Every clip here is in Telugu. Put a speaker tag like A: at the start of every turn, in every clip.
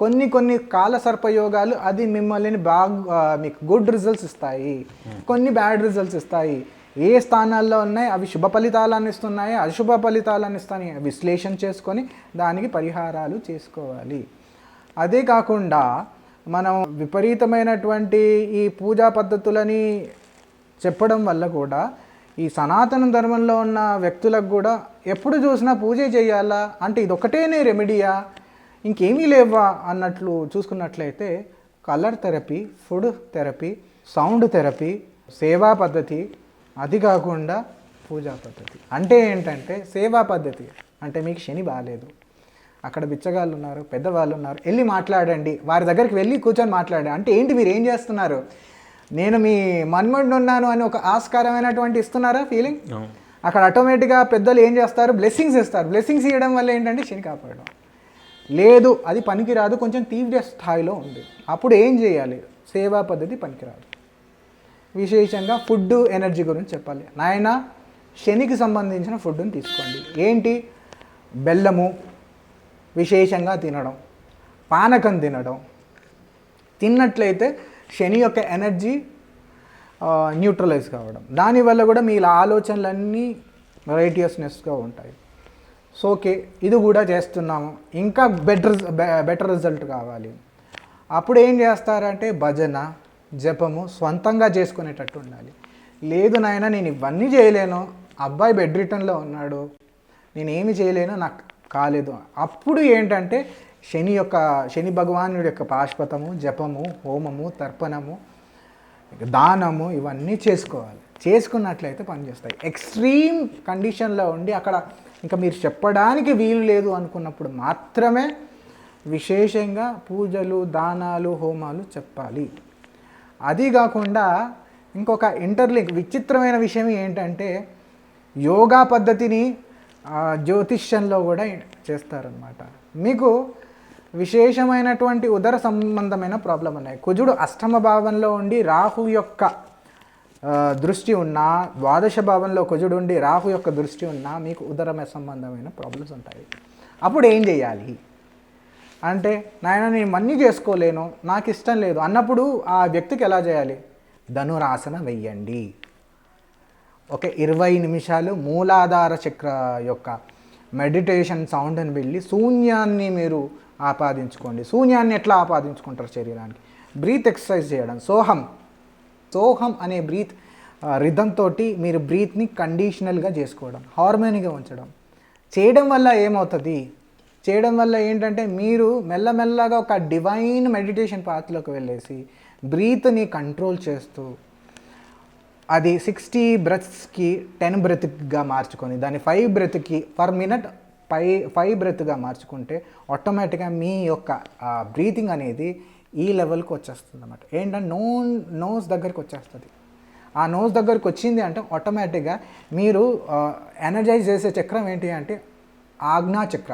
A: కొన్ని కొన్ని కాల సర్పయోగాలు అది మిమ్మల్ని బాగా మీకు గుడ్ రిజల్ట్స్ ఇస్తాయి. కొన్ని బ్యాడ్ రిజల్ట్స్ ఇస్తాయి. ఏ స్థానాల్లో ఉన్నాయి? అవి శుభ ఫలితాలను ఇస్తున్నాయి? అశుభ ఫలితాలను ఇస్తాయి? విశ్లేషణ చేసుకొని దానికి పరిహారాలు చేసుకోవాలి. అదే కాకుండా మనం విపరీతమైనటువంటి ఈ పూజా పద్ధతులని చెప్పడం వల్ల కూడా ఈ సనాతన ధర్మంలో ఉన్న వ్యక్తులకు కూడా ఎప్పుడు చూసినా పూజ చేయాలా? అంటే ఇది ఒకటేనే రెమెడీయా ఇంకేమీ లేవా అన్నట్లు చూసుకున్నట్లయితే colour therapy food therapy sound therapy సేవా పద్ధతి అది కాకుండా పూజా పద్ధతి. అంటే ఏంటంటే సేవా పద్ధతి. అంటే మీకు శని బాగాలేదు అక్కడ బిచ్చగాళ్ళు ఉన్నారు పెద్దవాళ్ళు ఉన్నారు. వెళ్ళి మాట్లాడండి. వారి దగ్గరికి వెళ్ళి కూర్చొని మాట్లాడండి. అంటే ఏంటి మీరు ఏం చేస్తున్నారు? నేను మీ మన్మడిని ఉన్నాను అని ఒక ఆస్కారమైనటువంటి ఇస్తున్నారా ఫీలింగ్ అక్కడ ఆటోమేటిక్గా పెద్దలు ఏం చేస్తారు? బ్లెస్సింగ్స్ ఇస్తారు. బ్లెస్సింగ్స్ ఇవ్వడం వల్ల ఏంటంటే శని కాపాడడం. లేదు అది పనికిరాదు కొంచెం తీవ్ర స్థాయిలో ఉంది. అప్పుడు ఏం చేయాలి? సేవా పద్ధతి పనికిరాదు. విశేషంగా ఫుడ్ ఎనర్జీ గురించి చెప్పాలి. నాయన శనికి సంబంధించిన ఫుడ్ని తీసుకోండి. ఏంటి? బెల్లము విశేషంగా తినడం పానకం తినడం. తిన్నట్లయితే శని యొక్క ఎనర్జీ న్యూట్రలైజ్ కావడం. దానివల్ల కూడా మీ ఆలోచనలన్నీ వెరైటీయస్నెస్గా ఉంటాయి. సో ఓకే ఇది కూడా చేస్తున్నాము. ఇంకా బెటర్ బెటర్ రిజల్ట్ కావాలి. అప్పుడు ఏం చేస్తారంటే భజన జపము సొంతంగా చేసుకునేటట్టు ఉండాలి. లేదు నాయన నేను ఇవన్నీ చేయలేను. అబ్బాయి బెడ్ రిటర్న్లో ఉన్నాడు. నేను ఏమి చేయలేను నాకు కాలేదు. అప్పుడు ఏంటంటే శని యొక్క శని భగవానుడి యొక్క పాశ్వతము జపము హోమము తర్పణము దానము ఇవన్నీ చేసుకోవాలి. చేసుకున్నట్లయితే పనిచేస్తాయి ఎక్స్ట్రీమ్ కండిషన్లో ఉండి అక్కడ ఇంకా మీరు చెప్పడానికి వీలు లేదు అనుకున్నప్పుడు మాత్రమే విశేషంగా పూజలు దానాలు హోమాలు చెప్పాలి. అది కాకుండా ఇంకొక ఇంటర్లింక్ విచిత్రమైన విషయం ఏంటంటే యోగా పద్ధతిని జ్యోతిష్యంలో కూడా చేస్తారనమాట మీకు విశేషమైనటువంటి ఉదర సంబంధమైన ప్రాబ్లం ఉన్నాయి. కుజుడు అష్టమ భావంలో ఉండి రాహు యొక్క దృష్టి ఉన్నా ద్వాదశ భావంలో కుజుడు ఉండి రాహు యొక్క దృష్టి ఉన్నా మీకు ఉదరమే సంబంధమైన ప్రాబ్లమ్స్ ఉంటాయి. అప్పుడు ఏం చేయాలి? అంటే నాయన నేను మన్నీ చేసుకోలేను? నాకు ఇష్టం లేదు. అన్నప్పుడు ఆ వ్యక్తికి ఎలా చేయాలి? ధనురాసన వెయ్యండి. ఒక ఇరవై నిమిషాలు మూలాధార చక్ర యొక్క మెడిటేషన్ సౌండ్ని వెళ్ళి శూన్యాన్ని మీరు ఆపాదించుకోండి. శూన్యాన్ని ఎట్లా ఆపాదించుకుంటారు శరీరానికి? బ్రీత్ ఎక్సర్సైజ్ చేయడం. సోహం. సోహం అనే బ్రీత్ రిధమ్ తోటి మీరు బ్రీత్ని కండిషనల్గా చేసుకోవడం హార్మోనిగా ఉంచడం. చేయడం వల్ల ఏమవుతుంది? చేయడం వల్ల ఏంటంటే మీరు మెల్లమెల్లగా ఒక డివైన్ మెడిటేషన్ పాత్రలోకి వెళ్ళేసి బ్రీత్ని కంట్రోల్ చేస్తూ అది సిక్స్టీ బ్రెత్స్కి టెన్ బ్రెత్గా మార్చుకొని దాన్ని ఫైవ్ బ్రెత్కి పర్ మినిట్ ఫైవ్ ఫైవ్ బ్రెత్గా మార్చుకుంటే ఆటోమేటిక్గా మీ యొక్క బ్రీతింగ్ అనేది ఈ లెవెల్కి వచ్చేస్తుంది అనమాట ఏంటంటే నో నోస్ దగ్గరికి వచ్చేస్తుంది. ఆ నోస్ దగ్గరికి వచ్చింది అంటే ఆటోమేటిక్గా మీరు ఎనర్జైజ్ చేసే చక్రం ఏంటి అంటే ఆజ్ఞా చక్ర.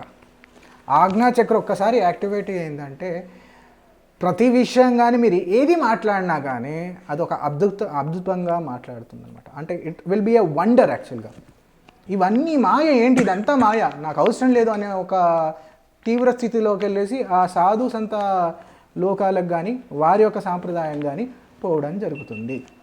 A: ఆజ్ఞా చక్ర ఒక్కసారి యాక్టివేట్ అయిందంటే ప్రతి విషయం కానీ మీరు ఏది మాట్లాడినా కానీ అది ఒక అద్భుత అద్భుతంగా మాట్లాడుతుంది అనమాట అంటే it will be a wonder యాక్చువల్గా ఇవన్నీ మాయ ఏంటి ఇదంతా మాయ? నాకు అవసరం లేదు అనే ఒక తీవ్ర స్థితిలోకి వెళ్ళేసి ఆ సాధు సంత లోకాలకు కానీ వారి యొక్క సాంప్రదాయం కానీ పోవడం జరుగుతుంది.